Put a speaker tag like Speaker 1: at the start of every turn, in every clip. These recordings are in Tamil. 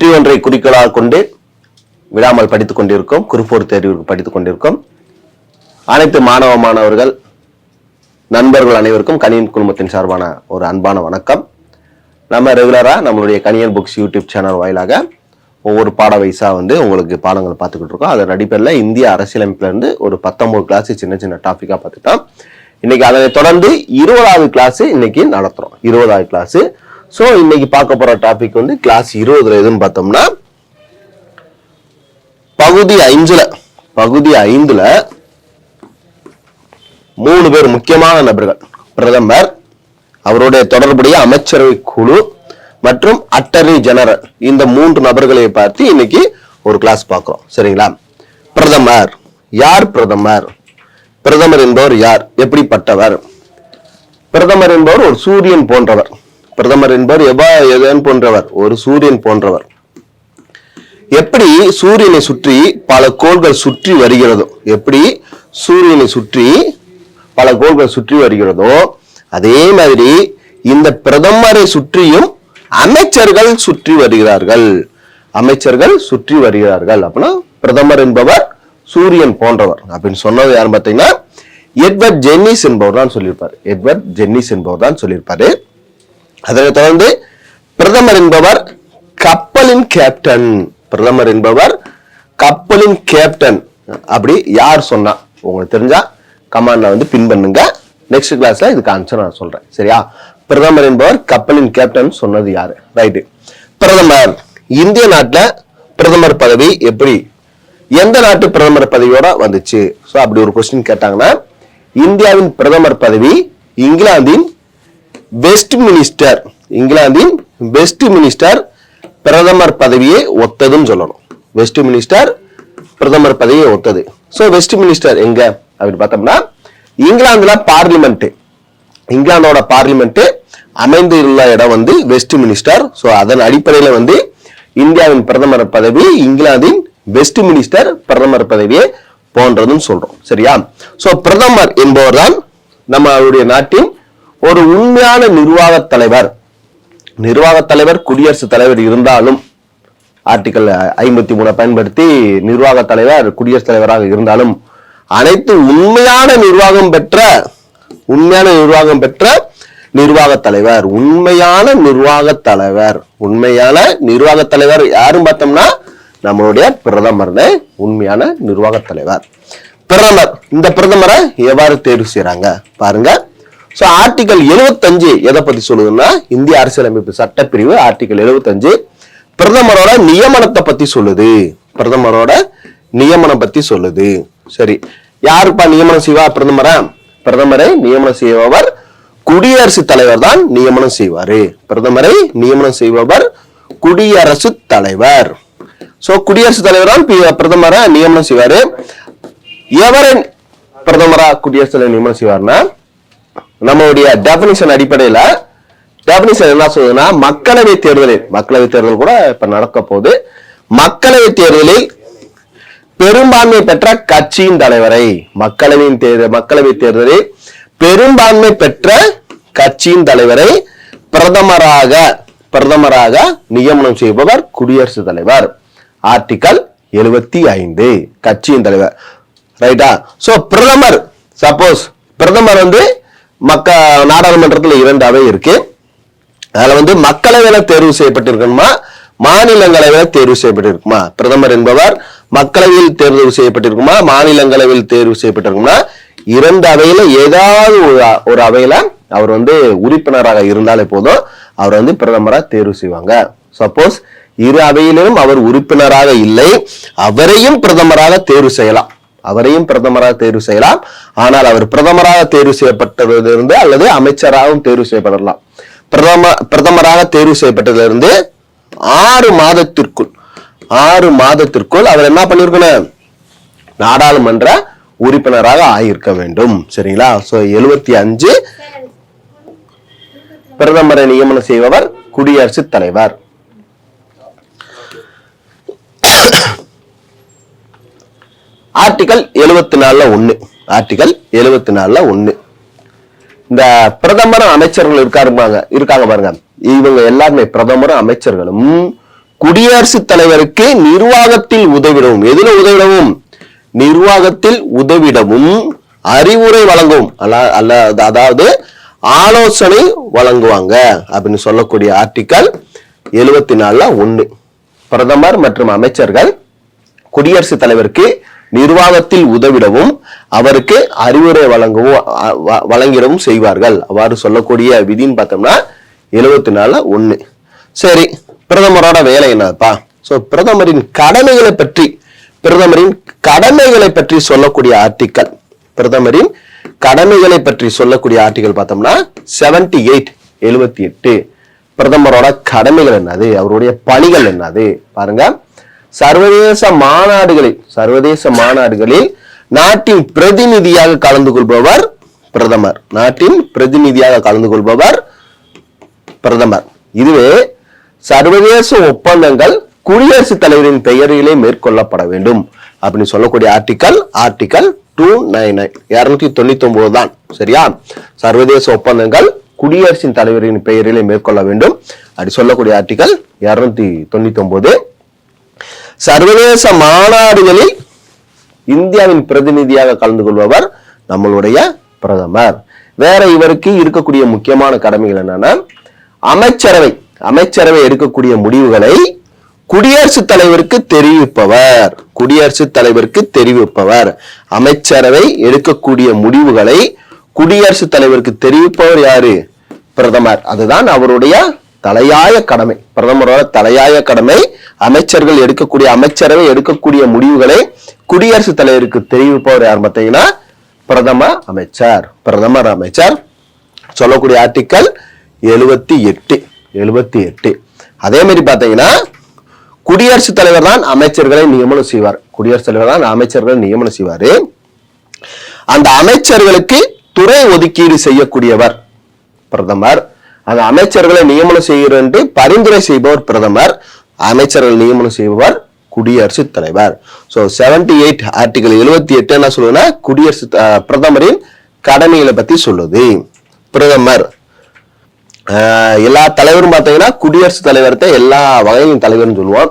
Speaker 1: வெற்றி ஒன்றை குறிக்கோளாக கொண்டு விடாமல் படித்துக் கொண்டிருக்கோம் குறுப்போர் தேர்விற்கு படித்துக் கொண்டிருக்கோம். அனைத்து மாணவ மாணவர்கள் நண்பர்கள் அனைவருக்கும் கணியன் குழுமத்தின் சார்பான ஒரு அன்பான வணக்கம். நம்ம ரெகுலரா நம்மளுடைய கணியன் புக்ஸ் யூடியூப் சேனல் வாயிலாக ஒவ்வொரு பாட வயசாக வந்து உங்களுக்கு பாடங்கள் பார்த்துக்கிட்டு இருக்கோம். அதன் அடிப்படையில் இந்திய அரசியலமைப்புலேருந்து ஒரு பத்தொன்பது கிளாஸ் சின்ன சின்ன டாப்பிக்காக பார்த்துட்டோம். இன்னைக்கு அதனை தொடர்ந்து இருபதாவது கிளாஸ் இன்னைக்கு நடத்துகிறோம் இருபதாவது கிளாஸு ஸோ இன்னைக்கு பார்க்க போற டாபிக் வந்து கிளாஸ் இருபதுல எதுன்னு பார்த்தோம்னா பகுதி ஐந்துல பகுதி ஐந்துல மூணு பேர் முக்கியமான நபர்கள். பிரதமர் அவருடைய தொடர்புடைய அமைச்சரவை குழு மற்றும் அட்டர்னி ஜெனரல் இந்த மூன்று நபர்களை பார்த்து இன்னைக்கு ஒரு கிளாஸ் பார்க்குறோம். சரிங்களா? பிரதமர் யார் பிரதமர்? பிரதமர் என்பவர் யார்? எப்படிப்பட்டவர்? பிரதமர் என்பவர் ஒரு சூரியன் போன்றவர். பிரதமர் என்பவர் எபா எதன் போன்றவர் ஒரு சூரியன் போன்றவர். எப்படி சூரியனை சுற்றி பல கோள்கள் சுற்றி வருகிறதோ எப்படி சூரியனை சுற்றி பல கோள்கள் சுற்றி வருகிறதோ அதே மாதிரி இந்த பிரதமரை சுற்றியும் அமைச்சர்கள் சுற்றி வருகிறார்கள். அமைச்சர்கள் சுற்றி வருகிறார்கள். அப்படின்னா பிரதமர் என்பவர் சூரியன் போன்றவர். அப்படின்னு சொன்னது யாருன்னு பார்த்தீங்கன்னா எட்வர்ட் ஜென்னிஸ் என்பவர் தான் சொல்லியிருப்பார். எட்வர்ட் ஜென்னிஸ் என்பவர் தான் சொல்லியிருப்பாரு. அதனைத் தொடர்ந்து பிரதமர் என்பவர் கப்பலின் கேப்டன் பிரதமர் என்பவர் கப்பலின் கேப்டன் அப்படி யார் சொன்னா? உங்களுக்கு தெரிஞ்சா கமாண்ட்ல வந்து பின் பண்ணுங்க. நெக்ஸ்ட் கிளாஸ்ல இதுக்கு ஆன்சர் நான் சொல்றேன். சரியா? பிரதமர் என்பவர் கப்பலின் கேப்டன் சொன்னது யாரு? ரைட்டு பிரதமர் இந்திய நாட்டில் பிரதமர் பதவி எப்படி? எந்த நாட்டு பிரதமர் பதவியோட வந்துச்சு? ஸோ அப்படி ஒரு கொஸ்டின் கேட்டாங்கன்னா இந்தியாவின் பிரதமர் பதவி இங்கிலாந்தின் வெஸ்ட் மினிஸ்டர் இங்கிலாந்தின் வெஸ்ட் மினிஸ்டர் பிரதமர் பதவியை ஒத்ததுன்னு சொல்லணும். வெஸ்ட் மினிஸ்டர் பிரதமர் பதவியை ஒத்தது. ஸோ வெஸ்ட் மினிஸ்டர் எங்க? அப்படின்னு பார்த்தோம்னா இங்கிலாந்துல பார்லிமெண்ட் இங்கிலாந்தோட பார்லிமெண்ட் அமைந்துள்ள இடம் வந்து வெஸ்ட் மினிஸ்டர் ஸோ அதன் அடிப்படையில் வந்து இந்தியாவின் பிரதமர் பதவி இங்கிலாந்தின் வெஸ்ட் மினிஸ்டர் பிரதமர் பதவியை போன்றதுன்னு சொல்றோம். சரியா? ஸோ பிரதமர் என்பவர் தான் நம்மளுடைய நாட்டின் ஒரு உண்மையான நிர்வாக தலைவர் நிர்வாக தலைவர் குடியரசுத் தலைவர் இருந்தாலும் ஆர்டிகல் ஐம்பத்தி மூணை பயன்படுத்தி நிர்வாக தலைவர் குடியரசுத் தலைவராக இருந்தாலும் அனைத்து உண்மையான நிர்வாகம் பெற்ற உண்மையான நிர்வாகம் பெற்ற நிர்வாக தலைவர் உண்மையான நிர்வாக தலைவர் உண்மையான நிர்வாக தலைவர் யாரும் பார்த்தோம்னா நம்மளுடைய பிரதமர் தான் உண்மையான நிர்வாக தலைவர். பிரதமர் இந்த பிரதமரை எவ்வாறு தேர்வு செய்யறாங்க பாருங்க. ஸோ ஆர்டிகல் 75 எதை பத்தி சொல்லுதுன்னா இந்திய அரசியலமைப்பு சட்டப்பிரிவு ஆர்டிகல் 75 பிரதமரோட நியமனத்தை பத்தி சொல்லுது. பிரதமரோட நியமனம் பத்தி சொல்லுது. சரி யாருப்பா நியமனம் செய்வா பிரதமரா? பிரதமரை நியமனம் செய்பவர் குடியரசுத் தலைவர் தான் நியமனம் செய்வாரு. பிரதமரை நியமனம் செய்பவர் குடியரசு தலைவர். சோ குடியரசுத் தலைவர் தான் பி- பிரதமரை நியமனம் செய்வாரு. எவரை பிரதமரா குடியரசுத் தலைவர் நியமனம் செய்வார்னா நம்மளுடைய டெபினிஷன் அடிப்படையில டெபினிஷன் என்ன சொல்லுதுன்னா மக்களவை தேர்தலில் மக்களவை தேர்தல் கூட இப்ப நடக்க போகுது. மக்களவை தேர்தலில் பெரும்பான்மை பெற்ற கட்சியின் தலைவரை மக்களவையின் தேர்தல் மக்களவை தேர்தலில் பெரும்பான்மை பெற்ற கட்சியின் தலைவரை பிரதமராக பிரதமராக நியமனம் செய்பவர் குடியரசுத் தலைவர். ஆர்டிகல் எழுபத்தி ஐந்து. கட்சியின் தலைவர். ரைட்டா சோ பிரதமர் சப்போஸ் பிரதமர் வந்து மக்க நாடாளுமன்றத்தில் இரண்டு அவை இருக்கு. அதில் வந்து மக்களவையில் தேர்வு செய்யப்பட்டிருக்கணுமா? மாநிலங்களவையில் தேர்வு செய்யப்பட்டிருக்குமா? பிரதமர் என்பவர் மக்களவையில் தேர்வு செய்யப்பட்டிருக்குமா? மாநிலங்களவையில் தேர்வு செய்யப்பட்டிருக்குமா இரண்டு அவையில ஏதாவது ஒரு ஒரு அவையில அவர் வந்து உறுப்பினராக இருந்தாலே போதும் அவர் வந்து பிரதமராக தேர்வு செய்வாங்க. சப்போஸ் இரு அவையிலும் அவர் உறுப்பினராக இல்லை அவரையும் பிரதமராக தேர்வு செய்யலாம். அவரையும் பிரதமராக தேர்வு செய்யலாம். ஆனால் அவர் பிரதமராக தேர்வு செய்யப்பட்டதிலிருந்து அல்லது அமைச்சராகவும் தேர்வு செய்யப்படலாம். பிரதம பிரதமராக தேர்வு செய்யப்பட்டதிலிருந்து ஆறு மாதத்திற்குள் ஆறு மாதத்திற்குள் அவர் என்ன பண்ணிருக்கணும்? நாடாளுமன்ற உறுப்பினராக ஆயிருக்க வேண்டும். சரிங்களா? சோ எழுபத்தி அஞ்சு பிரதமரை நியமனம் செய்பவர் குடியரசுத் தலைவர். ஆர்டிகல் எழுபத்தி நாலுல ஒண்ணு. ஆர்டிகல் எழுபத்தி நாலுல ஒண்ணு. இந்த பிரதமரும் அமைச்சர்கள் இருக்காருப்பாங்க இருக்காங்க பாருங்க. இவங்க எல்லாருமே பிரதமரும் அமைச்சர்களும் குடியரசுத் தலைவருக்கு நிர்வாகத்தில் உதவிடவும் எதுல உதவிடவும்? நிர்வாகத்தில் உதவிடவும் அறிவுரை வழங்கவும் அல்ல அதாவது ஆலோசனை வழங்குவாங்க அப்படின்னு சொல்லக்கூடிய ஆர்டிக்கல் எழுபத்தி நாலுல ஒன்று பிரதமர் மற்றும் அமைச்சர்கள் குடியரசுத் தலைவருக்கு நிர்வாகத்தில் உதவிடவும் அவருக்கு அறிவுரை வழங்கவும் வ- வழங்கிடவும் செய்வார்கள். அவ்வாறு சொல்லக்கூடிய விதின்னு பார்த்தோம்னா எழுபத்தி நாலுல ஒண்ணு. சரி பிரதமரோட வேலை என்னப்பா? சோ பிரதமரின் கடமைகளை பற்றி பிரதமரின் கடமைகளை பற்றி சொல்லக்கூடிய ஆர்டிக்கல் பிரதமரின் கடமைகளை பற்றி சொல்லக்கூடிய ஆர்டிக்கல் பார்த்தோம்னா 78 எயிட் எழுபத்தி எட்டு. பிரதமரோட கடமைகள் என்னது? அவருடைய பணிகள் என்னது? பாருங்க. சர்வதேச மாநாடுகளில் சர்வதேச மாநாடுகளில் நாட்டின் பிரதிநிதியாக கலந்து கொள்பவர் பிரதமர். நாட்டின் பிரதிநிதியாக கலந்து கொள்பவர் பிரதமர். இதுவே சர்வதேச ஒப்பந்தங்கள் குடியரசுத் தலைவரின் பெயரிலே மேற்கொள்ளப்பட வேண்டும் அப்படின்னு சொல்லக்கூடிய article article two nine nine இருநூத்தி தொண்ணூத்தி ஒன்பது தான். சரியா? சர்வதேச ஒப்பந்தங்கள் குடியரசின் தலைவரின் பெயரிலே மேற்கொள்ள வேண்டும். அப்படி சொல்லக்கூடிய ஆர்டிக்கல் இருநூத்தி தொண்ணூத்தி ஒன்பது சர்வதேச மாநாடுகளில் இந்தியாவின் பிரதிநிதியாக கலந்து கொள்பவர் நம்மளுடைய பிரதமர். வேற இவருக்கு இருக்கக்கூடிய முக்கியமான கடமைகள் என்னன்னா அமைச்சரவை அமைச்சரவை எடுக்கக்கூடிய முடிவுகளை குடியரசுத் தலைவருக்கு தெரிவிப்பவர் குடியரசுத் தலைவருக்கு தெரிவிப்பவர். அமைச்சரவை எடுக்கக்கூடிய முடிவுகளை குடியரசுத் தலைவருக்கு தெரிவிப்பவர் யாரு? பிரதமர். அதுதான் அவருடைய தலையாய கடமை. பிரதமரோட தலையாய கடமை அமைச்சர்கள் எடுக்கக்கூடிய அமைச்சரவை எடுக்கக்கூடிய முடிவுகளை குடியரசுத் தலைவருக்கு தெரிவிப்பவர் யார் பார்த்தீங்கன்னா பிரதம அமைச்சர். பிரதமர் அமைச்சர் சொல்லக்கூடிய ஆர்டிக்கல் எழுபத்தி எட்டு. எழுபத்தி எட்டு. அதே மாதிரி பார்த்தீங்கன்னா குடியரசுத் தலைவர் தான் அமைச்சர்களை நியமனம் செய்வார். குடியரசுத் தலைவர் தான் அமைச்சர்களை நியமனம் செய்வாரு. அந்த அமைச்சர்களுக்கு துறை ஒதுக்கீடு செய்யக்கூடியவர் பிரதமர். அந்த அமைச்சர்களை நியமனம் செய்கிறேன் என்று பரிந்துரை செய்பவர் பிரதமர் அமைச்சர்கள் நியமனம் செய்பவர் குடியரசுத் தலைவர். ஸோ செவன்டி எயிட் ஆர்டிகல் எழுபத்தி எட்டு என்ன சொல்லுன்னா குடியரசு பிரதமரின் கடமைகளை பத்தி சொல்லுது. பிரதமர் ஆஹ், எல்லா தலைவரும் பார்த்தீங்கன்னா குடியரசுத் தலைவர்கிட்ட எல்லா வகையின் தலைவர்னு சொல்லுவோம்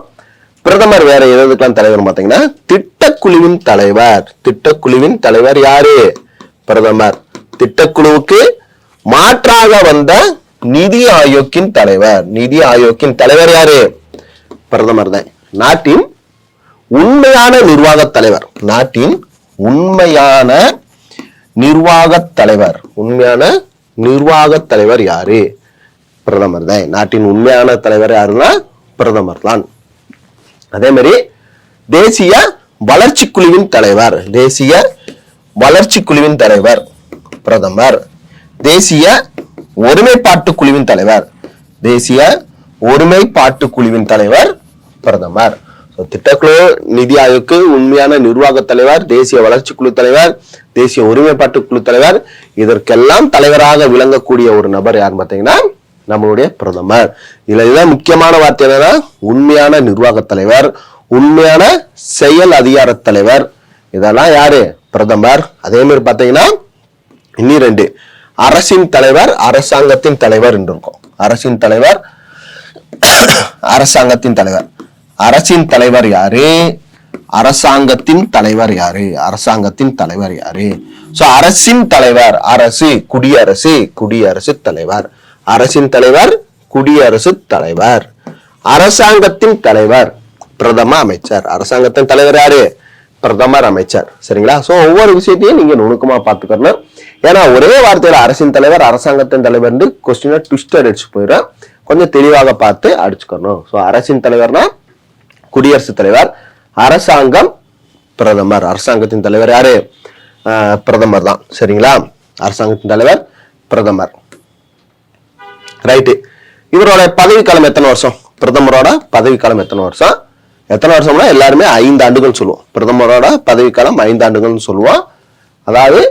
Speaker 1: பிரதமர் வேற எதுக்கெல்லாம் தலைவர் பார்த்தீங்கன்னா திட்டக்குழுவின் தலைவர். திட்டக்குழுவின் தலைவர் யாரு? பிரதமர். திட்டக்குழுவுக்கு மாற்றாக வந்த நிதி ஆயோக்கின் தலைவர். நிதி ஆயோக்கின் தலைவர் யாரு? பிரதமர் தான். நாட்டின் உண்மையான நிர்வாகத் தலைவர். நாட்டின் உண்மையான நிர்வாகத் தலைவர். உண்மையான நிர்வாகத் தலைவர் யாரு? பிரதமர் தான். நாட்டின் உண்மையான தலைவர் யாருன்னா பிரதமர் தான். அதே மாதிரி தேசிய வளர்ச்சி குழுவின் தலைவர். தேசிய வளர்ச்சி குழுவின் தலைவர். பிரதமர். தேசிய ஒருமைப்பாட்டு குழுவின் தலைவர். தேசிய ஒருமைப்பாட்டு குழுவின் தலைவர் பிரதமர். திட்டக்குழு நிதி ஆயோக்கு உண்மையான நிர்வாக தலைவர் தேசிய வளர்ச்சி குழு தலைவர் தேசிய ஒருமைப்பாட்டு குழு தலைவர் இதற்கெல்லாம் தலைவராக விளங்கக்கூடிய ஒரு நபர் யார் பார்த்தீங்கன்னா நம்மளுடைய பிரதமர். இதுல இதுதான் முக்கியமான வார்த்தை என்னன்னா உண்மையான நிர்வாக தலைவர் உண்மையான செயல் அதிகார தலைவர். இதெல்லாம் யாரு? பிரதமர். அதே மாதிரி பார்த்தீங்கன்னா இன்னி ரெண்டு. அரசின் தலைவர் அரசாங்கத்தின் தலைவர் என்று இருக்கும் அரசின் தலைவர் அரசாங்கத்தின் தலைவர். அரசின் தலைவர் யாரு? அரசாங்கத்தின் தலைவர் யாரு? அரசாங்கத்தின் தலைவர் யாரு? சோ அரசின் தலைவர் அரசு குடியரசு குடியரசு தலைவர். அரசின் தலைவர் குடியரசு தலைவர். அரசாங்கத்தின் தலைவர் பிரதம அமைச்சர். அரசாங்கத்தின் தலைவர் யாரு? பிரதமர் அமைச்சர். சரிங்களா? சோ ஒவ்வொரு விஷயத்தையும் நீங்க நுணுக்கமா பாத்துக்கணும் ஏன்னா ஒரே வார்த்தையில அரசின் தலைவர் அரசாங்கத்தின் தலைவர் கொஸ்டினை ட்விஸ்டர் அடிச்சு போயிடும் கொஞ்சம் தெளிவாக பார்த்து அடிச்சுக்கணும். ஸோ அரசின் தலைவர்னா குடியரசுத் தலைவர் அரசாங்கம் பிரதமர். அரசாங்கத்தின் தலைவர் யாரு? பிரதமர் தான். சரிங்களா? அரசாங்கத்தின் தலைவர் பிரதமர். ரைட்டு இவரோட பதவிக்காலம் எத்தனை வருஷம்? பிரதமரோட பதவிக்காலம் எத்தனை வருஷம்? எத்தனை வருஷம்னா எல்லாருமே ஐந்து ஆண்டுகள் சொல்லுவோம். பிரதமரோட பதவிக்காலம் ஐந்து ஆண்டுகள்னு சொல்லுவோம். அதாவது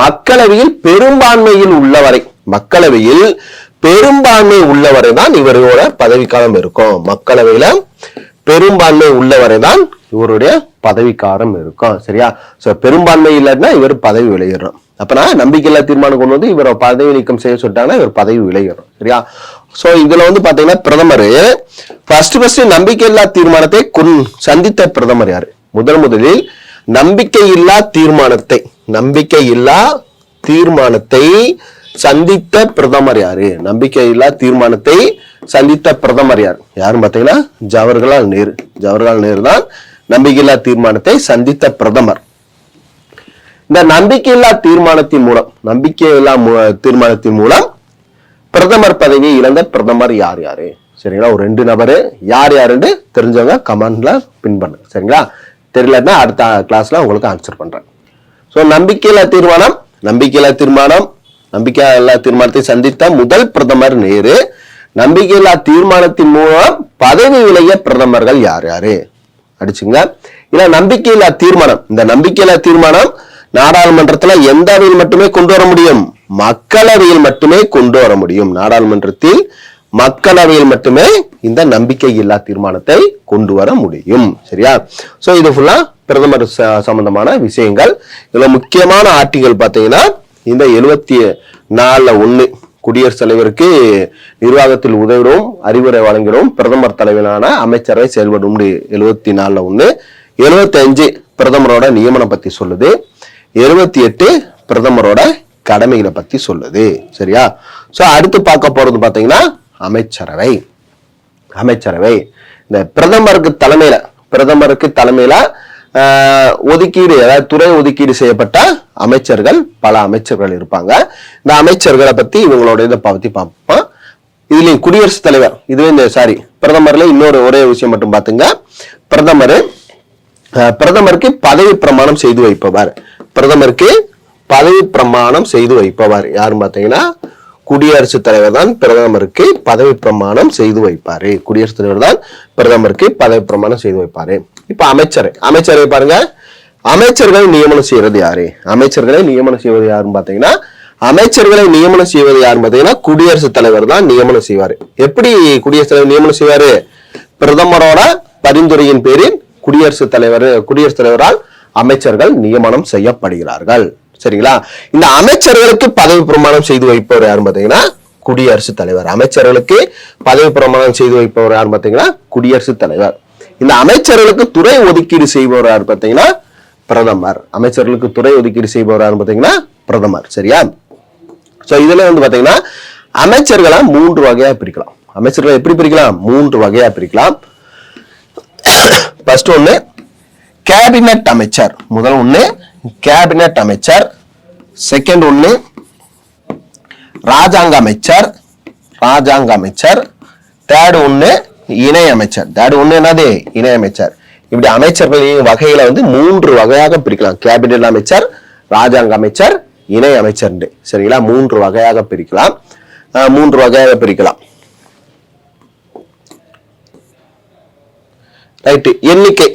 Speaker 1: மக்களவையில் பெரும்பான்மையில் உள்ளவரை மக்களவையில் பெரும்பான்மை உள்ளவரை தான் இவரோட பதவிக்காலம் இருக்கும். மக்களவையில பெரும்பான்மை உள்ளவரை தான் இவருடைய பதவிக்காலம் இருக்கும். சரியா? சோ பெரும்பான்மை இல்லைன்னா இவர் பதவி விளையிடுறோம் அப்பனா நம்பிக்கையில்லா தீர்மானம் கொண்டு வந்து இவரை பதவி நீக்கம் செய்ய சொல்லிட்டாங்கன்னா இவர் பதவி விலகிடும் சரியா? சோ இதுல வந்து பாத்தீங்கன்னா பிரதமர் ஃபர்ஸ்ட் ஃபர்ஸ்ட் நம்பிக்கையில்லா தீர்மானத்தை சந்தித்த பிரதமர் யாரு? முதல் முதலில் நம்பிக்கையில்லா தீர்மானத்தை நம்பிக்கையில்லா தீர்மானத்தை சந்தித்த பிரதமர் யாரு? நம்பிக்கையில்லா தீர்மானத்தை சந்தித்த பிரதமர் யார்? யாரும் பாத்தீங்கன்னா ஜவஹர்லால் நேரு. ஜவஹர்லால் நேரு தான் நம்பிக்கையில்லா தீர்மானத்தை சந்தித்த பிரதமர். இந்த நம்பிக்கையில்லா தீர்மானத்தின் மூலம் நம்பிக்கையில்லா தீர்மானத்தின் மூலம் பிரதமர் பதவியை இழந்த பிரதமர் யார் யாரு? சரிங்களா? ஒரு ரெண்டு நபரு. யார் யாருன்னு தெரிஞ்சவங்க கமெண்ட்ல பின் பண்ணுங்க சரிங்களா? தெரியலன்னா அடுத்த கிளாஸ்ல உங்களுக்கு ஆன்சர் பண்றேன். ஸோ நம்பிக்கையில்லா தீர்மானம் நம்பிக்கையில்லா தீர்மானம் நம்பிக்கையில்லா தீர்மானத்தை சந்தித்த முதல் பிரதமர் நேரு நம்பிக்கையில்லா தீர்மானத்தின் மூலம் பதவி விலகிய பிரதமர்கள் யார் யாரு? அடிச்சுங்க. இல்ல நம்பிக்கையில்லா தீர்மானம் இந்த நம்பிக்கையில்லா தீர்மானம் நாடாளுமன்றத்துல எந்த அவையில் மட்டுமே கொண்டு வர முடியும்? மக்களவையில் மட்டுமே கொண்டு வர முடியும். நாடாளுமன்றத்தில் மக்களவையில் மட்டுமே இந்த நம்பிக்கை இல்லா தீர்மானத்தை கொண்டு வர முடியும். சரியா? சோ இது ஃபுல்லா பிரதமர் ச- சம்பந்தமான விஷயங்கள். இதுல முக்கியமான ஆர்டிகல் பாத்தீங்கன்னா இந்த எழுபத்தி நாலுல ஒண்ணு குடியரசுத் தலைவருக்கு நிர்வாகத்தில் உதவுகிறோம் அறிவுரை வழங்குகிறோம். பிரதமர் தலைவரான அமைச்சரவை செயல்படும் எழுபத்தி நாலுல ஒண்ணு. எழுபத்தி அஞ்சு பிரதமரோட நியமனம் பத்தி சொல்லுது. எழுபத்தி எட்டு பிரதமரோட கடமைகளை பத்தி சொல்லுது. சரியா? சோ அடுத்து பார்க்க போறது பாத்தீங்கன்னா அமைச்சரவை. அமைச்சரவை. இந்த பிரதமருக்கு தலைமையில பிரதமருக்கு தலைமையில ஆஹ், ஒதுக்கீடு அதாவது துறை ஒதுக்கீடு செய்யப்பட்ட அமைச்சர்கள் பல அமைச்சர்கள் இருப்பாங்க. இந்த அமைச்சர்களை பத்தி இவங்களோட இதை பத்தி பார்ப்போம். இதுலயும் குடியரசுத் தலைவர் இதுவே இந்த சாரி பிரதமர்ல இன்னொரு ஒரே விஷயம் மட்டும் பாத்துங்க பிரதமர் பிரதமருக்கு பதவி பிரமாணம் செய்து வைப்பவர். பிரதமருக்கு பதவி பிரமாணம் செய்து வைப்பவர் யாருன்னு பாத்தீங்கன்னா குடியரசுத் தலைவர் தான் பிரதமருக்கு பதவி பிரமாணம் செய்து வைப்பாரு. குடியரசுத் தலைவர் தான் பிரதமருக்கு பதவி பிரமாணம் செய்து வைப்பாரு. இப்ப அமைச்சர் அமைச்சரை பாருங்க. அமைச்சர்களை நியமனம் செய்யறது யாரு? அமைச்சர்களை நியமனம் செய்வது யாருன்னு பாத்தீங்கன்னா அமைச்சர்களை நியமனம் செய்வது யாருன்னு பாத்தீங்கன்னா குடியரசுத் தலைவர் தான் நியமனம் செய்வாரு. எப்படி குடியரசுத் தலைவர் நியமனம் செய்வாரு? பிரதமரோட பரிந்துரையின் பேரில் குடியரசுத் தலைவர் குடியரசுத் தலைவரால் அமைச்சர்கள் நியமனம் செய்யப்படுகிறார்கள். சரிங்களா? இந்த அமைச்சர்களுக்கு பதவி பிரமாணம் செய்து வைப்பவர் யாருன்னு பார்த்தீங்கன்னா குடியரசுத் தலைவர். அமைச்சர்களுக்கு பதவி பிரமாணம் செய்து வைப்பவர் யாருன்னு பார்த்தீங்கன்னா குடியரசுத் தலைவர். இந்த அமைச்சர்களுக்கு துறை ஒதுக்கீடு செய்பவர் யார் பார்த்தீங்கன்னா பிரதமர். அமைச்சர்களுக்கு துறை ஒதுக்கீடு செய்பவர் யாருன்னு பார்த்தீங்கன்னா பிரதமர். சரியா? சோ இதுல வந்து பாத்தீங்கன்னா அமைச்சர்களை மூன்று வகையா பிரிக்கலாம். அமைச்சர்களை எப்படி பிரிக்கலாம்? மூன்று வகையா பிரிக்கலாம். ஃபர்ஸ்ட் ஒண்ணு கேபினட் அமைச்சர். முதல் ஒண்ணு கேபினட் அமைச்சர் செகண்ட் ஒன்று ராஜாங்க அமைச்சர் ராஜாங்க அமைச்சர் தேர்டு ஒன்று இணை அமைச்சர். தேர்டு ஒண்ணு என்னது? இணை அமைச்சர். இப்படி அமைச்சர்களின் வகையில வந்து மூன்று வகையாக பிரிக்கலாம். கேபினட் அமைச்சர் ராஜாங்க அமைச்சர் இணை அமைச்சர் சரிங்களா? மூன்று வகையாக பிரிக்கலாம். மூன்று வகையாக பிரிக்கலாம். ரைட்டு. எண்ணிக்கை.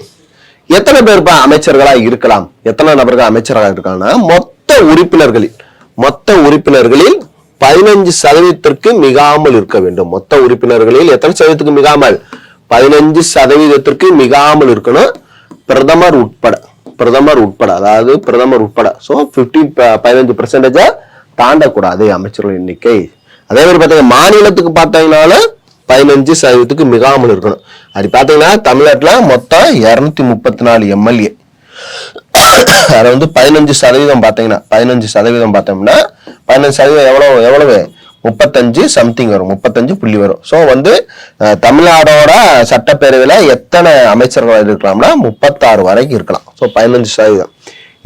Speaker 1: எத்தனை பேர் அமைச்சர்களா இருக்கலாம்? எத்தனை நபர்கள் அமைச்சராக இருக்காங்கன்னா மொத்த உறுப்பினர்களில் மொத்த உறுப்பினர்களில் பதினஞ்சு சதவீதத்திற்கு மிகாமல் இருக்க வேண்டும். மொத்த உறுப்பினர்களில் எத்தனை சதவீதத்துக்கு மிகாமல்? பதினஞ்சு சதவீதத்திற்கு மிகாமல் இருக்கணும் பிரதமர் உட்பட. பிரதமர் உட்பட. அதாவது பிரதமர் உட்பட. ஸோ பிப்டி பதினஞ்சு பர்சன்டேஜை தாண்டக்கூடாது அமைச்சர்கள் எண்ணிக்கை. அதே மாதிரி பார்த்தீங்கன்னா மாநிலத்துக்கு பார்த்தீங்கன்னாலும் பதினஞ்சு சதவீதத்துக்கு மிகாமல் இருக்கணும். அப்படி பார்த்தீங்கன்னா தமிழ்நாட்டில் மொத்தம் இரநூத்தி முப்பத்தி நாலு எம்எல்ஏ. அதை வந்து பதினஞ்சு சதவீதம் பார்த்தீங்கன்னா பதினஞ்சு சதவீதம் பார்த்தோம்னா பதினஞ்சு சதவீதம் எவ்வளோ எவ்வளவு? முப்பத்தஞ்சு சம்திங் வரும். முப்பத்தஞ்சு புள்ளி வரும். ஸோ வந்து தமிழ்நாடோட சட்டப்பேரவையில் எத்தனை அமைச்சர்கள் இருக்கலாம்னா முப்பத்தாறு வரைக்கும் இருக்கலாம். ஸோ பதினஞ்சு சதவீதம்.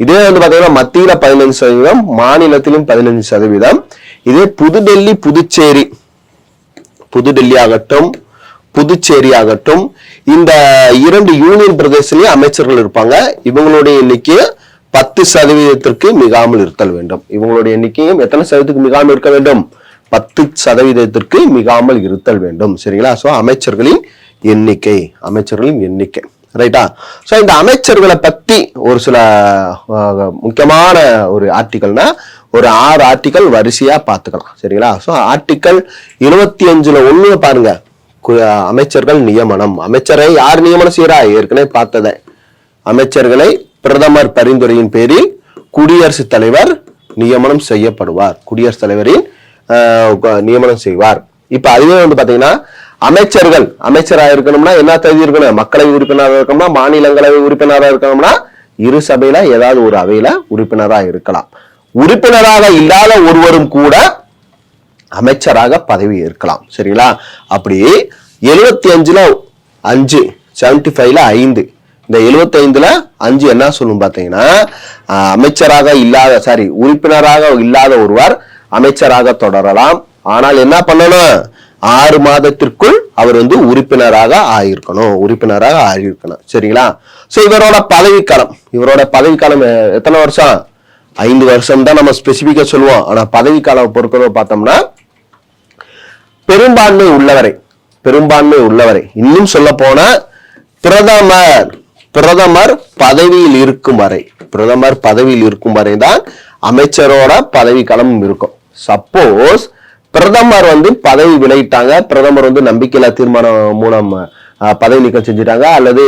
Speaker 1: இதே வந்து பார்த்தீங்கன்னா மத்தியில் பதினஞ்சு சதவீதம் மாநிலத்திலும் பதினஞ்சு சதவீதம். இதே புதுடெல்லி புதுச்சேரி புதுடெல்லி ஆகட்டும் புதுச்சேரி ஆகட்டும் இந்த இரண்டு யூனியன் பிரதேசத்திலேயே அமைச்சர்கள் இருப்பாங்க. இவங்களுடைய எண்ணிக்கை பத்து சதவீதத்திற்கு மிகாமல் இருத்தல் வேண்டும். இவங்களுடைய எண்ணிக்கையும் எத்தனை சதவீதத்துக்கு மிகாமல் இருக்க வேண்டும்? பத்து சதவீதத்திற்கு மிகாமல் இருத்தல் வேண்டும். சரிங்களா? ஸோ அமைச்சர்களின் எண்ணிக்கை அமைச்சர்களின் எண்ணிக்கை. ரைட்டா ஸோ இந்த அமைச்சர்களை பத்தி ஒரு சில முக்கியமான ஒரு ஆர்டிகல்னா ஒரு ஆறு ஆர்டிக்கல் வரிசையா பார்த்துக்கலாம். சரிங்களா? ஸோ ஆர்டிக்கல் இருபத்தி அஞ்சுல ஒண்ணு பாருங்க. கு- அமைச்சர்கள் நியமனம். அமைச்சரை யார் நியமனம் செய்யறா? ஏற்கனவே பார்த்ததை. அமைச்சர்களை பிரதமர் பரிந்துரையின் பேரில் குடியரசுத் தலைவர் நியமனம் செய்யப்படுவார். குடியரசுத் தலைவரின் நியமனம் செய்வார். இப்ப அதுவே வந்து பாத்தீங்கன்னா அமைச்சர்கள் அமைச்சராக இருக்கணும்னா என்ன தகுதி இருக்கணும்? மக்களவை உறுப்பினராக இருக்கணும்னா மாநிலங்களவை உறுப்பினராக இருக்கணும்னா இரு சபையில ஏதாவது ஒரு அவையில உறுப்பினராக இருக்கலாம். உறுப்பினராக இல்லாத ஒருவரும் கூட அமைச்சராக பதவி ஏற்கலாம். சரிங்களா? அப்படி எழுபத்தி அஞ்சுல அஞ்சு செவன்டி ஃபைவ்ல ஐந்து. இந்த 75 ஐந்துல அஞ்சு என்ன சொல்லும் பாத்தீங்கன்னா அமைச்சராக இல்லாத சாரி உறுப்பினராக இல்லாத ஒருவர் அமைச்சராக தொடரலாம். ஆனால் என்ன பண்ணணும்? ஆறு மாதத்திற்குள் அவர் வந்து உறுப்பினராக ஆகியிருக்கணும். உறுப்பினராக ஆகியிருக்கணும். சரிங்களா? சோ இவரோட பதவிக்காலம். இவரோட பதவிக்காலம் எத்தனை வருஷம்? ஐந்து வருஷம் தான் நம்ம ஸ்பெசிபிக்கா சொல்லுவோம். ஆனா பதவிக்காலம் பொறுத்தவரை பார்த்தோம்னா பெரும்பான்மை உள்ளவரை பெரும்பான்மை உள்ளவரை இன்னும் சொல்ல போனா பிரதமர் பிரதமர் பதவியில் இருக்கும் வரை பிரதமர் பதவியில் இருக்கும் வரை தான் அமைச்சரோட பதவி காலம் இருக்கும். சப்போஸ் பிரதமர் வந்து பதவி விலகிட்டாங்க பிரதமர் வந்து நம்பிக்கையில்லா தீர்மானம் மூலம் பதவி நீக்கம் செஞ்சுட்டாங்க அல்லது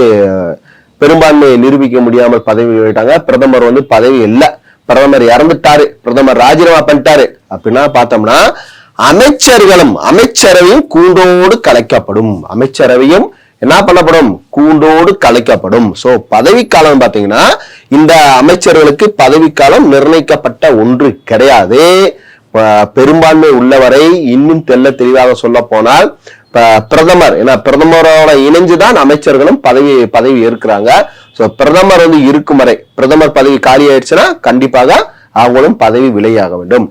Speaker 1: பெரும்பான்மையை நிரூபிக்க முடியாமல் பதவி விலகிட்டாங்க பிரதமர் வந்து பதவி இல்லை. பிரதமர் இறந்துட்டாரு. பிரதமர் ராஜினாமா பண்ணிட்டாரு. அப்படின்னா பார்த்தோம்னா அமைச்சர்களும் அமைச்சரவையும் கூண்டோடு கலைக்கப்படும். அமைச்சரவையும் என்ன பண்ணப்படும்? கூண்டோடு கலைக்கப்படும். சோ பதவிக்காலம் பாத்தீங்கன்னா இந்த அமைச்சர்களுக்கு பதவிக்காலம் நிர்ணயிக்கப்பட்ட ஒன்று கிடையாது. பெரும்பான்மை உள்ளவரை இன்னும் தெல்ல தெளிவாக சொல்ல போனால் பிரதமர் ஏன்னா பிரதமரோட இணைஞ்சுதான் அமைச்சர்களும் பதவி பதவி ஏற்கிறாங்க. சோ பிரதமர் வந்து இருக்கும் வரை பிரதமர் பதவி காலி ஆயிடுச்சுன்னா கண்டிப்பாக அவங்களும் பதவி விலையாக வேண்டும்.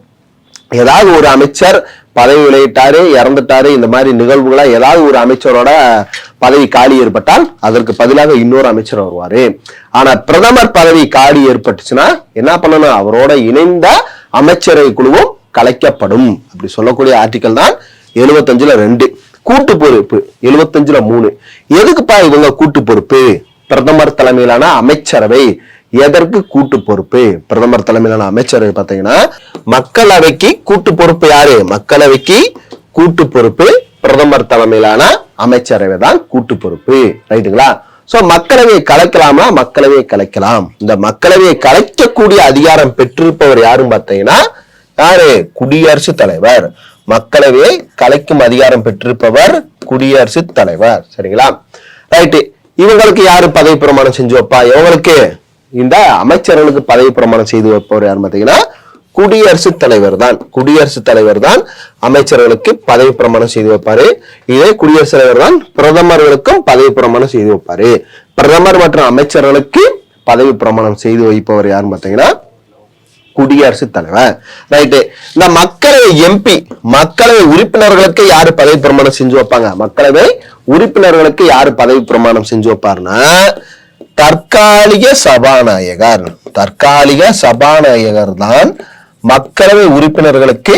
Speaker 1: ஏதாவது ஒரு அமைச்சர் பதவி விளையிட்டாரு இறந்துட்டாரு இந்த மாதிரி நிகழ்வுகளா ஏதாவது ஒரு அமைச்சரோட பதவி காலி ஏற்பட்டால் அதற்கு பதிலாக இன்னொரு அமைச்சர் வருவாரு. ஆனா பிரதமர் பதவி காலி ஏற்பட்டுச்சுன்னா என்ன பண்ணணும்? அவரோட இணைந்த அமைச்சரவை குழுவும் கலைக்கப்படும். அப்படி சொல்லக்கூடிய ஆர்டிக்கல் தான் எழுபத்தஞ்சுல ரெண்டு. கூட்டு பொறுப்பு எழுபத்தஞ்சுல மூணு. எதுக்குப்பா இவங்க கூட்டு பொறுப்பு? பிரதமர் தலைமையிலான அமைச்சரவை எதற்கு கூட்டு பொறுப்பு? பிரதமர் தலைமையிலான அமைச்சரவை பாத்தீங்கன்னா மக்களவைக்கு கூட்டு பொறுப்பு யாரு? மக்களவைக்கு கூட்டு பொறுப்பு பிரதமர் தலைமையிலான அமைச்சரவை தான் கூட்டு பொறுப்பு. ரைட்டுங்களா? சோ மக்களவையை கலைக்கலாமா? மக்களவையை கலைக்கலாம். இந்த மக்களவையை கலைக்கக்கூடிய அதிகாரம் பெற்றிருப்பவர் யாரும் பார்த்தீங்கன்னா யாரு? குடியரசுத் தலைவர். மக்களவையை கலைக்கும் அதிகாரம் பெற்றிருப்பவர் குடியரசுத் தலைவர். சரிங்களா? ரைட்டு. இவங்களுக்கு யாரு பதவி பிரமாணம் செஞ்சு வைப்பா? இவங்களுக்கு இந்த அமைச்சர்களுக்கு பதவி பிரமாணம் செய்து வைப்பவர் யார் பார்த்தீங்கன்னா குடியரசுத் தலைவர் தான். குடியரசுத் தலைவர் தான் அமைச்சர்களுக்கு பதவி பிரமாணம் செய்து வைப்பாரு. இதே குடியரசுத் தலைவர் தான் பிரதமர்களுக்கும் பதவி பிரமாணம் செய்து வைப்பாரு. பிரதமர் மற்றும் அமைச்சர்களுக்கு பதவி பிரமாணம் செய்து வைப்பவர் யாருன்னு பார்த்தீங்கன்னா குடியரசுத் தலைவர். ரைட்டு. இந்த மக்களவை எம்பி மக்களவை உறுப்பினர்களுக்கு யாரு பதவி பிரமாணம் செஞ்சு வைப்பாங்க? மக்களவை உறுப்பினர்களுக்கு யாரு பதவி பிரமாணம் செஞ்சு வைப்பாருன்னா தற்காலிக சபாநாயகர். தற்காலிக சபாநாயகர் தான் மக்களவை உறுப்பினர்களுக்கு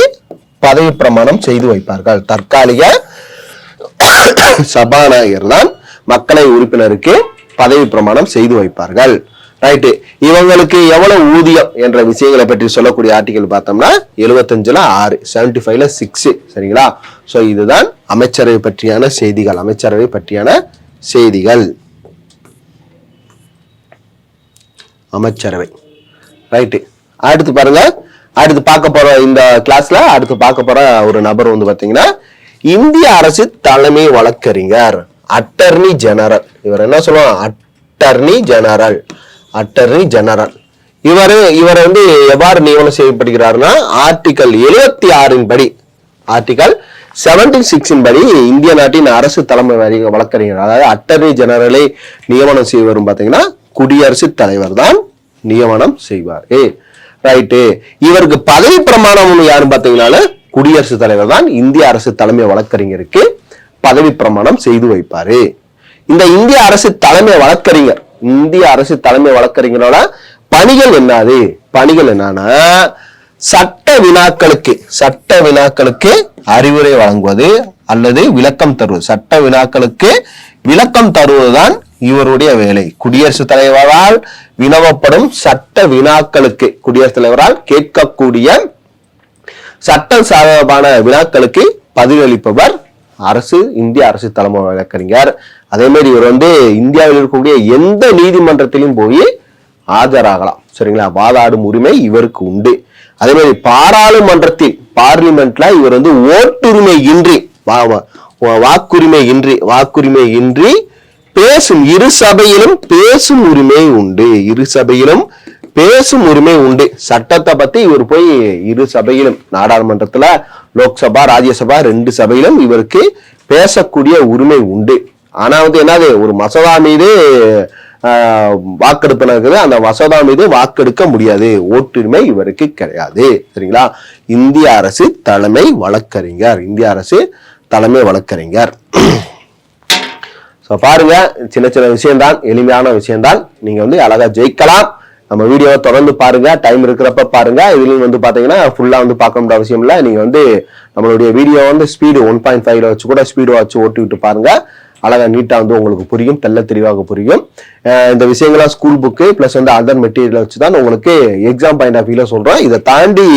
Speaker 1: பதவி பிரமாணம் செய்து வைப்பார்கள். தற்காலிக சபாநாயகர் தான் மக்களவை உறுப்பினருக்கு பதவி பிரமாணம் செய்து வைப்பார்கள். ரைட்டு இவங்களுக்கு எவ்வளவு ஊதியம் என்ற விஷயங்களை பற்றி சொல்லக்கூடிய ஆர்டிகல் பார்த்தோம்னா எழுபத்தஞ்சுல ஆறு செவன்டி ஃபைவ்ல சிக்ஸ் சரிங்களா? ஸோ இதுதான் அமைச்சரவை பற்றியான செய்திகள் அமைச்சரவை பற்றியான செய்திகள். அமைச்சரவை. ரைட்டு அடுத்து பாருங்க. அடுத்து பார்க்க போற இந்த கிளாஸ்ல அடுத்து பார்க்க போற ஒரு நபர் வந்து பாத்தீங்கன்னா இந்திய அரசு தலைமை வழக்கறிஞர் அட்டர்னி ஜெனரல் இவர் என்ன சொல்லுவாங்க? அட்டர்னி ஜெனரல் அட்டர்னி ஜெனரல் இவர் இவர் வந்து எவ்வாறு நியமனம் செய்யப்படுகிறார்னா ஆர்டிகல் எழுபத்தி ஆறின் படி ஆர்டிகல் செவன்டி சிக்ஸின் படி இந்திய நாட்டின் அரசு தலைமை வழக்கறிஞர் அதாவது அட்டர்னி ஜெனரலை நியமனம் செய்வரும் பார்த்தீங்கன்னா குடியரசுத் தலைவர் தான் நியமனம் செய்வார். ரைட்டு இவருக்கு பதவி பிரமாணம் யாருன்னு பாத்தீங்கன்னா குடியரசுத் தலைவர் தான் இந்திய அரசு தலைமை வழக்கறிஞருக்கு பதவி பிரமாணம் செய்து வைப்பாரு. இந்த இந்திய அரசு தலைமை வழக்கறிஞர் இந்திய அரசு தலைமை வழக்கறிஞரோட பணிகள் என்னது பணிகள் என்னன்னா சட்ட வினாக்களுக்கு சட்ட வினாக்களுக்கு அறிவுரை வழங்குவது அல்லது விளக்கம் தருவது. சட்ட வினாக்களுக்கு விளக்கம் தருவதுதான் இவருடைய வேலை. குடியரசுத் தலைவரால் வினவப்படும் சட்ட வினாக்களுக்கு குடியரசுத் தலைவரால் கேட்கக்கூடிய சட்டம் சாதகமான வினாக்களுக்கு பதிலளிப்பவர் அரசு இந்திய அரசு தலைமை வழக்கறிஞர். அதே மாதிரி இவர் வந்து இந்தியாவில் இருக்கக்கூடிய எந்த நீதிமன்றத்திலும் போய் ஆஜராகலாம். சரிங்களா? வாதாடும் உரிமை இவருக்கு உண்டு. அதே மாதிரி பாராளுமன்றத்தில் பார்லிமெண்ட்ல இவர் வந்து ஓட்டுரிமை இன்றி வா- வா- வாக்குரிமை இன்றி வாக்குரிமை இன்றி பேசும் இரு சபையிலும் பேசும் உரிமை உண்டு. இரு சபையிலும் பேசும் உரிமை உண்டு. சட்டத்தை பத்தி இவர் போய் இரு சபையிலும் நாடாளுமன்றத்துல லோக்சபா ராஜ்யசபா ரெண்டு சபையிலும் இவருக்கு பேசக்கூடிய உரிமை உண்டு. ஆனா வந்து என்னது? ஒரு மசோதா மீது ஆஹ், வாக்கெடுப்பு நடக்குது. அந்த மசோதா மீது வாக்கெடுக்க முடியாது. ஓட்டுரிமை இவருக்கு கிடையாது. சரிங்களா? இந்திய அரசு தலைமை வழக்கறிஞர். இந்திய அரசு தலைமை வழக்கறிஞர். ஸோ பாருங்க சின்ன சின்ன விஷயம்தான் எளிமையான விஷயம்தான். நீங்க வந்து அழகா ஜெயிக்கலாம். நம்ம வீடியோவை தொடர்ந்து பாருங்க டைம் இருக்கிறப்ப பாருங்க. இதுலயும் வந்து பாத்தீங்கன்னா ஃபுல்லா வந்து பார்க்க முடியாத அவசியம் இல்லை. நீங்க வந்து நம்மளுடைய வீடியோ வந்து ஸ்பீடு ஒன் பாயிண்ட் ஃபைவ்ல வச்சு கூட ஸ்பீடு வச்சு ஓட்டி விட்டு பாருங்க. அழகா நீட்டா வந்து உங்களுக்கு புரியும் தெல்ல தெளிவாக புரியும். இந்த விஷயங்கள்லாம் ஸ்கூல் புக்கு ப்ளஸ் வந்து அதர் மெட்டீரியல் வச்சு தான் உங்களுக்கு எக்ஸாம் பாயிண்ட் ஆஃப் வியூல சொல்கிறோம் இதை தாண்டி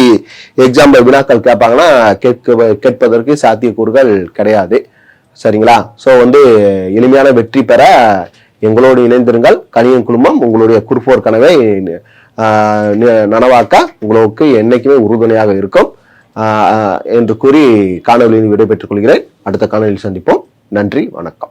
Speaker 1: எக்ஸாம்ல வினாக்கள் கேட்பாங்கன்னா கேட்க கேட்பதற்கு சாத்தியக்கூறுகள் கிடையாது. சரிங்களா? ஸோ வந்து எளிமையான வெற்றி பெற எங்களோடு இணைந்திருங்கள். கணியன் குழுமம் உங்களுடைய குறிப்போர் கனவை ந- நனவாக்க உங்களுக்கு என்றைக்குமே உறுதுணையாக இருக்கும். என்று கூறி காணொலியில் விடைபெற்றுக் கொள்கிறேன். அடுத்த காணொலியில் சந்திப்போம். நன்றி வணக்கம்.